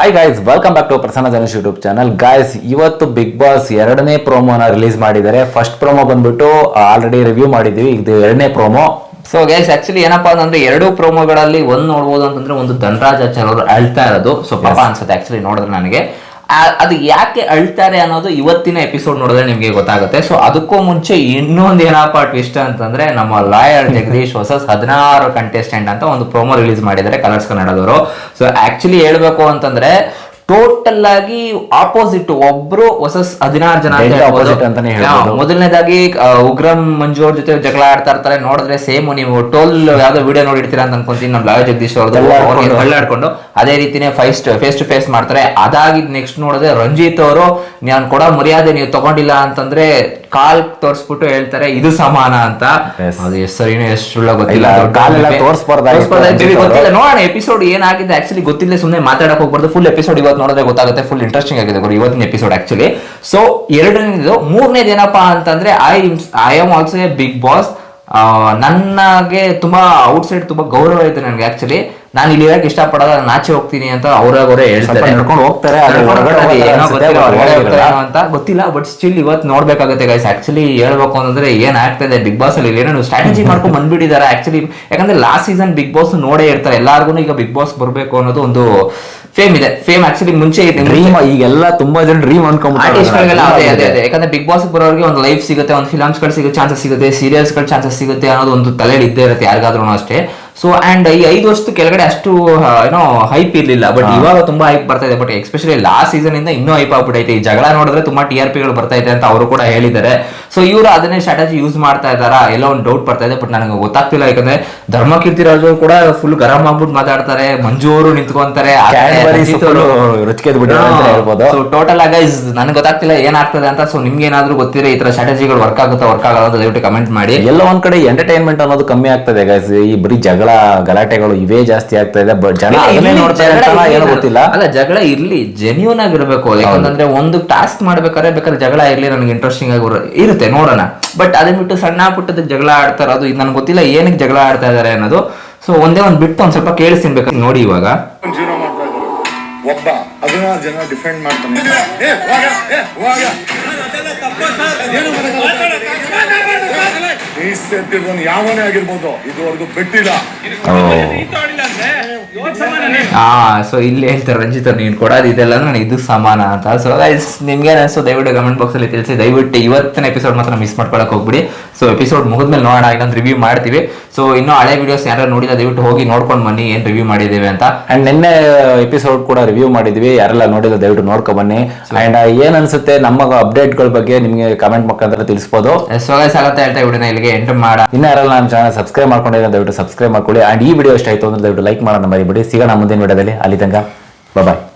Hi guys welcome back to Prasanna Janesh YouTube channel guys ಇವತ್ತು big boss ಎರಡನೇ ಪ್ರೋಮೋನ release ಮಾಡಿದ್ದಾರೆ. First promo ಬಂದ್ಬಿಟ್ಟು ಆಲ್ರೆಡಿ ರಿವ್ಯೂ ಮಾಡಿದ್ವಿ ಇದು ಎರಡನೇ ಪ್ರೋಮೋ ಸೊ ಗೈಸ್ ಆಕ್ಚುಲಿ ಏನಪ್ಪಾ ಅಂತಂದ್ರೆ ಎರಡು ಪ್ರೋಮೋಗಳಲ್ಲಿ ಒಂದ್ ನೋಡಬಹುದು ಅಂತಂದ್ರೆ ಒಂದು ಧನರಾಜಾಚಾರ್ ಅವರು ಅಳ್ತಾ ಇರೋದು. ಸೊ ಪಾಪ ಅನ್ಸುತ್ತೆ ಆಕ್ಚುಲಿ ನೋಡಿದ್ರೆ ನನಗೆ. ಅದು ಯಾಕೆ ಅಳ್ತಾರೆ ಅನ್ನೋದು ಇವತ್ತಿನ ಎಪಿಸೋಡ್ ನೋಡಿದ್ರೆ ನಿಮಗೆ ಗೊತ್ತಾಗುತ್ತೆ. ಸೊ ಅದಕ್ಕೂ ಮುಂಚೆ ಇನ್ನೊಂದು ಏನಪ್ಪ ಟ್ವಿಸ್ಟ್ ಅಂತಂದ್ರೆ ನಮ್ಮ ಲಾಯರ್ ಜಗದೀಶ್ ಹೊಸ ಹದಿನಾರು ಕಂಟೆಸ್ಟೆಂಟ್ ಅಂತ ಒಂದು ಪ್ರೋಮೋ ರಿಲೀಸ್ ಮಾಡಿದ್ದಾರೆ ಕಲರ್ಸ್ ಕನ್ನಡದವರು. ಸೊ ಆಕ್ಚುಲಿ ಹೇಳ್ಬೇಕು ಅಂತಂದ್ರೆ ಟೋಟಲ್ ಆಗಿ ಆಪೋಸಿಟ್ ಒಬ್ರು ಹೊಸ ಹದಿನಾರು ಜನ ಮೊದಲನೇದಾಗಿ ಉಗ್ರಂ ಮಂಜು ಅವ್ರ ಜೊತೆ ಜಗಳ ಆಡ್ತಾ ಇರ್ತಾರೆ. ನೋಡಿದ್ರೆ ಸೇಮ್ ನೀವು ಟೋಲ್ ಯಾವ್ದೋ ವಿಡಿಯೋ ನೋಡಿರ್ತೀರಾ ಅಂತ ಅನ್ಕೊಂತೀನಿ. ನಮ್ಮ ಲಾಯ ಜಗದೀಶ್ ಅವ್ರದ್ದು ಹಳ್ಳಾಡ್ಕೊಂಡು ಅದೇ ರೀತಿನೇ ಫೈಸ್ ಫೇಸ್ ಟು ಫೇಸ್ ಮಾಡ್ತಾರೆ. ಅದಾಗಿದ್ ನೆಕ್ಸ್ಟ್ ನೋಡಿದ್ರೆ ರಂಜಿತ್ ಅವರು ನಾನು ಕೊಡೋ ಮರ್ಯಾದೆ ನೀವು ತಗೊಂಡಿಲ್ಲ ಅಂತಂದ್ರೆ ಕಾಲ್ ತೋರಿಸ್ಬಿಟ್ಟು ಹೇಳ್ತಾರೆ ಇದು ಸಮಾನ ಅಂತ. ಅದು ಹೆಸರಿನ ಎಷ್ಟು ಗೊತ್ತಿಲ್ಲ ಕಾಲೆಲ್ಲ ಗೊತ್ತಿಲ್ಲ. ನೋಡೋಣ ಎಪಿಸೋಡ್ ಏನಾಗಿದೆ? ಆಕ್ಚುಲಿ ಗೊತ್ತಿಲ್ಲ ಸುಮ್ಮನೆ ಮಾತಾಡಕ್ ಹೋಗ್ಬಾರ್ದು. ಫುಲ್ ಎಪಿಸೋಡ್ ಇವತ್ತು ನೋಡಿದ್ರೆ ಗೊತ್ತಾಗುತ್ತೆ ಫುಲ್ ಇಂಟ್ರೆಸ್ಟಿಂಗ್ ಆಗಿದೆ ಗುರು ಇವತ್ತಿನ ಎಪಿಸೋಡ್ ಆಕ್ಚುಲಿ ಸೊ ಎರಡನೇದು ಮೂರನೇದು ಏನಪ್ಪಾ ಅಂತಂದ್ರೆ I I am also a big boss ನನಗೆ ತುಂಬಾ ಔಟ್ಸೈಡ್ ತುಂಬಾ ಗೌರವ ಇದೆ ನನಗೆ ಆಕ್ಚುಲಿ ನಾನು ಇಲ್ಲಿ ಇರಕ್ಕೆ ಇಷ್ಟಪಡಲ್ಲ ನಾನು ಆಚೆ ಹೋಗ್ತೀನಿ ಅಂತ ಅವ್ರಾಗ ಅವರೇ ಹೇಳ್ತಾರೆ. ನಡ್ಕೊಂಡು ಹೋಗ್ತಾರೆ, ಏನೋ ಅಂತ. ಗೊತ್ತಿಲ್ಲ ಬಟ್ ಸ್ಟಿಲ್ ಇವತ್ತು ನೋಡ್ಬೇಕಾಗುತ್ತೆ ಗೈಸ್ ಆಕ್ಚುಲಿ ಹೇಳ್ಬೇಕು ಅಂತಂದ್ರೆ ಏನ್ ಆಗ್ತಾ ಇದೆ ಬಿಗ್ ಬಾಸ್ ಅಲ್ಲಿ ಏನೇನು ಸ್ಟ್ರಾಟಜಿ ಮಾಡ್ಕೊಂಡು ಬಂದ್ಬಿಟ್ಟಿದ್ದಾರೆ ಆಕ್ಚುಲಿ ಯಾಕಂದ್ರೆ ಲಾಸ್ಟ್ ಸೀಸನ್ ಬಿಗ್ ಬಾಸ್ ನೋಡೇ ಇರ್ತಾರೆ. ಎಲ್ಲಾರ್ಗು ಈಗ ಬಿಗ್ ಬಾಸ್ ಬರ್ಬೇಕು ಅನ್ನೋದು ಒಂದು ಫೇಮ್ ಇದೆ. ಫೇಮ್ ಆಕ್ಚುಲಿ ಮುಂಚೆ ಇದೆ ಡ್ರೀಮ್ ಈಗೆಲ್ಲ ತುಂಬಾ ಜನ ಡ್ರೀಮ್ ಆರ್ಟಿಸ್ಟ್ಗಳಿಗೆಲ್ಲ ಅದೇ ಅದೇ ಅನ್ಕೊಂಡ್ಬಿಟ್ಟು ಅದೇ. ಯಾಕಂದ್ರೆ ಬಿಗ್ ಬಾಸ್ ಬರೋರಿಗೆ ಒಂದು ಲೈಫ್ ಸಿಗುತ್ತೆ ಒಂದು ಫಿಲಮ್ಸ್ಗಳು ಸಿಗೋ ಚಾನ್ಸಸ್ ಸಿಗುತ್ತೆ ಸೀರಿಯಲ್ಸ್ಗಳು ಚಾನ್ಸಸ್ ಸಿಗುತ್ತೆ ಅನ್ನೋದು ಒಂದು ತಲೆಯಲ್ಲಿ ಇದ್ದೇ ಇರುತ್ತೆ ಯಾರಿಗಾದ್ರೂ ಅಷ್ಟೇ. ಸೊ ಅಂಡ್ ಈ ಐದು ವರ್ಷದ ಕೆಳಗಡೆ ಅಷ್ಟು ಏನೋ ಹೈಪ್ ಇರಲಿಲ್ಲ. ಬಟ್ ಇವಾಗ ತುಂಬಾ ಹೈಪ್ ಬರ್ತಾ ಇದೆ. ಬಟ್ ಎಸ್ಪೆಷಲಿ ಲಾಸ್ಟ್ ಸೀಸನ್ ಇಂದ ಇನ್ನೂ ಹೈಪ್ ಆಗ್ಬಿಟ್ಟೈತೆ ಈ ಜಗಳ ನೋಡಿದ್ರೆ ತುಂಬಾ ಟಿ ಆರ್ ಪಿಗಳು ಬರ್ತಾ ಇದೆ ಅಂತ ಅವರು ಕೂಡ ಹೇಳಿದ್ದಾರೆ. ಸೊ ಇವರು ಅದನ್ನೇ ಸ್ಟ್ರಾಟಜಿ ಯೂಸ್ ಮಾಡ್ತಾ ಇದಾರ ಎಲ್ಲ ಒಂದು ಡೌಟ್ ಬರ್ತಾ ಇದೆ ಬಟ್ ನನಗೆ ಗೊತ್ತಾಗ್ತಿಲ್ಲ. ಯಾಕಂದ್ರೆ ಧರ್ಮಕೀರ್ತಿ ರಾಜು ಕೂಡ ಫುಲ್ ಗರಂ ಆಗ್ಬಿಟ್ಟು ಮಾತಾಡ್ತಾರೆ ಮಂಜು ಅವರು ನಿಂತ್ಕೊಂತಾರೆ ಟೋಟಲ್ ಆಗಿ ನನಗೆ ಗೊತ್ತಾಗ್ತಿಲ್ಲ ಏನಾಗ್ತದೆ ಅಂತ. ಸೊ ನಿಮ್ಗೆ ಏನಾದ್ರೂ ಗೊತ್ತಿದ್ರೆ ಈ ತರ ಸ್ಟ್ರಾಟಜಿಗಳು ವರ್ಕ್ ಆಗುತ್ತಾ ವರ್ಕ್ ಆಗಲ್ಲ ದಯವಿಟ್ಟು ಕಮೆಂಟ್ ಮಾಡಿ. ಎಲ್ಲ ಒಂದ್ ಕಡೆ ಎಂಟರ್ಟೈನ್ಮೆಂಟ್ ಅನ್ನೋದು ಕಮ್ಮಿ ಆಗ್ತದೆ ಗೈಸ್ ಈ ಬರೀ ಜಗಳ ಗಲಾಟೆಗಳು ಇವೇ ಜಾಸ್ತಿ ಆಗ್ತಾ ಇದೆ ಬಟ್ ಜನ ನೋಡ್ತಾ ಏನೋ ಗೊತ್ತಿಲ್ಲ. ಅಲ್ಲ ಜಗಳ ಇರ್ಲಿ ಜೆನ್ಯೂನ್ ಆಗಿರ್ಬೇಕು. ಯಾಕಂತಂದ್ರೆ ಒಂದು ಟಾಸ್ಕ್ ಮಾಡ್ಬೇಕಾದ್ರೆ ಬೇಕಾದ್ರೆ ಜಗಳ ಇರ್ಲಿ ನನಗೆ ಇಂಟ್ರೆಸ್ಟಿಂಗ್ ಆಗಿ ಬರೋ- ಇರುತ್ತೆ ನೋಡೋಣ. ಬಟ್ ಅದನ್ನ ಬಿಟ್ಟು ಸಣ್ಣ ಪುಟ್ಟದ ಜಗಳ ಆಡ್ತಾರೆ ಅದು ನನಗೆ ಗೊತ್ತಿಲ್ಲ ಏನಕ್ಕೆ ಜಗಳ ಆಡ್ತಾ ಇದಾರೆ ಅನ್ನೋದು. ಸೊ ಒಂದೇ ಒಂದು ಬಿಟ್ಟು ಒಂದ್ ಸ್ವಲ್ಪ ಕೇಳಿಸ್ತಿನ್ಬೇಕು ನೋಡಿ ಇವಾಗ. ಒಬ್ಬ ಹದಿನಾರು ಜನ ಡಿಫೆಂಡ್ ಮಾಡ್ತಾನೆ. ಏ, ಹೋಗ, ಏ, ಹೋಗ. ಈ ಸೇರ್ತಿರೋನು ಯಾವನೇ ಆಗಿರ್ಬೋದು ಇದುವರೆಗೂ ಬಿಟ್ಟಿಲ್ಲ. ಹಾ ಸೊ ಇಲ್ಲಿ ಹೇಳ್ತಾರೆ ರಂಜಿತ್ ನೀನು ಕೊಡೋದು ಇದೆಲ್ಲ ನನಗೆ ಇದು ಸಮಾನ ಅಂತ. ಸೊ ಗೈಸ್ ನಿಮ್ಗೆ ಅನಿಸ್ತು ದಯವಿಟ್ಟು ಕಮೆಂಟ್ ಬಾಕ್ಸ್ ಅಲ್ಲಿ ತಿಳಿಸಿ. ದಯವಿಟ್ಟು ಇವತ್ತಿನ ಎಪಿಸೋಡ್ ಮಾತ್ರ ಮಿಸ್ ಮಾಡ್ಕೊಳಕ್ ಹೋಗ್ಬಿಡಿ. ಸೊ ಎಪಿಸೋಡ್ ಮುಗಿದ್ಮೇಲೆ ನೋಡೋಣ ಇನ್ನೊಂದು ರಿವ್ಯೂ ಮಾಡ್ತೀವಿ. ಸೊ ಇನ್ನು ಹಳೆ ವಿಡಿಯೋಸ್ ಯಾರು ನೋಡಿಲ್ಲ ದಯವಿಟ್ಟು ಹೋಗಿ ನೋಡ್ಕೊಂಡು ಬನ್ನಿ ಏನ್ ರಿವ್ಯೂ ಮಾಡಿದ್ದೇವೆ ಅಂತ. ಅಂಡ್ ನಿನ್ನೆ ಎಪಿಸೋಡ್ ಕೂಡ ರಿವ್ಯೂ ಮಾಡಿದ್ವಿ. ಯಾರೆಲ್ಲ ನೋಡಿದ್ರೆ ದಯವಿಟ್ಟು ನೋಡ್ಕೊ ಬನ್ನಿ. ಅಂಡ್ ಏನ್ ಅನ್ಸುತ್ತೆ ನಮ್ಮ ಅಪ್ಡೇಟ್ಗಳ ಬಗ್ಗೆ ನಿಮಗೆ ಕಮೆಂಟ್ ಮುಖಾಂತರ ತಿಳಿಸಬಹುದು ಸೊ ಗೈಸ್ ಆಗತ್ತ ಹೇಳ್ತಾ ವಿಡಿಯೋನ ಇಲ್ಲಿಗೆ ಎಂಟು ಮಾಡ. ಇನ್ನ ಯಾರೆಲ್ಲ ನಮ್ಮ ಚಾನಲ್ ಸಬ್ಸ್ಕ್ರೈಬ್ ಮಾಡ್ಕೊಂಡಿದ್ರೆ ದಯವಿಟ್ಟು ಸಬ್ಸ್ಕ್ರೈಬ್ ಮಾಡ್ಕೊಳ್ಳಿ. ಅಂಡ್ ಈ ವಿಡಿಯೋ ಇಷ್ಟ ಆಯ್ತು ಅಂದ್ರೆ ದಯವಿಟ್ಟು ಲೈಕ್ ಮಾಡೋಣ ಮರಿಬಿಡಿ. ಸಿಗೋಣ ಮುಂದಿನ ವಿಡಿಯೋದಲ್ಲಿ. ಅಲ್ಲಿ ತನಕ ಬಾಯ್